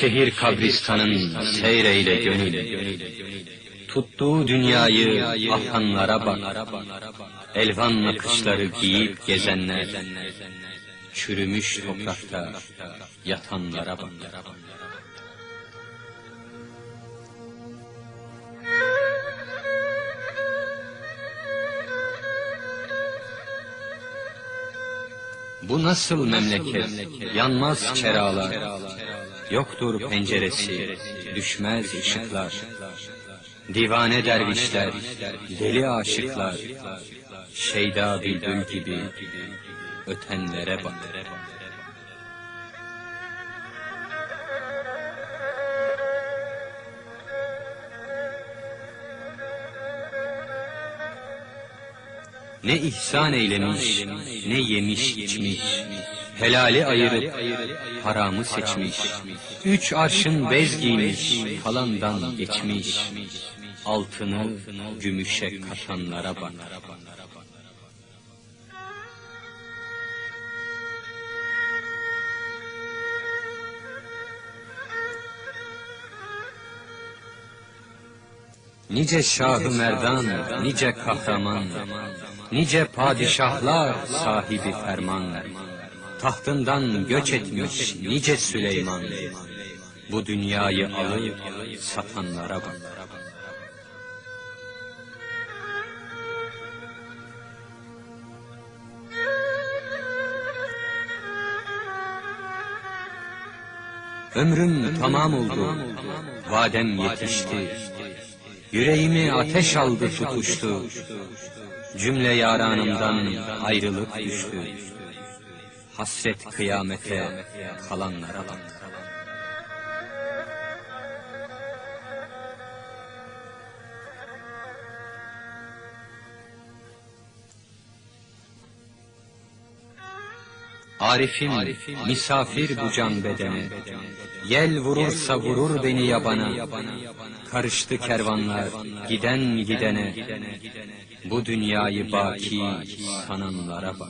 Şehir kabristanın seyreyle gönül. Tuttuğu dünyayı ahanlara bak. Elvan nakışları giyip gezenler. Çürümüş toprakta yatanlara bak. Bu nasıl memleket? Yanmaz çeralar. Yoktur penceresi, düşmez ışıklar. Divane dervişler, deli aşıklar. Şeyda bülbül gibi ötenlere bak. Ne ihsan eylemiş, ne yemiş içmiş, helali ayırıp haramı seçmiş. Üç arşın bez giymiş, falandan geçmiş, altını gümüşe katanlara bak. Nice şahı merdan, nice kahraman, nice padişahlar sahibi ferman, tahtından göç etmiş nice Süleyman, bu dünyayı alıp satanlara bak. Ömrüm tamam oldu, vadem yetişti. Yüreğimi ateş aldı tutuştu. Cümle yaranımdan ayrılık düştü. Hasret kıyamete kalanlara bak. Arifim, misafir bu can bedene. Yel vurursa vurur beni yabana. Karıştı kervanlar, giden gidene. Bu dünyayı baki sananlara bak.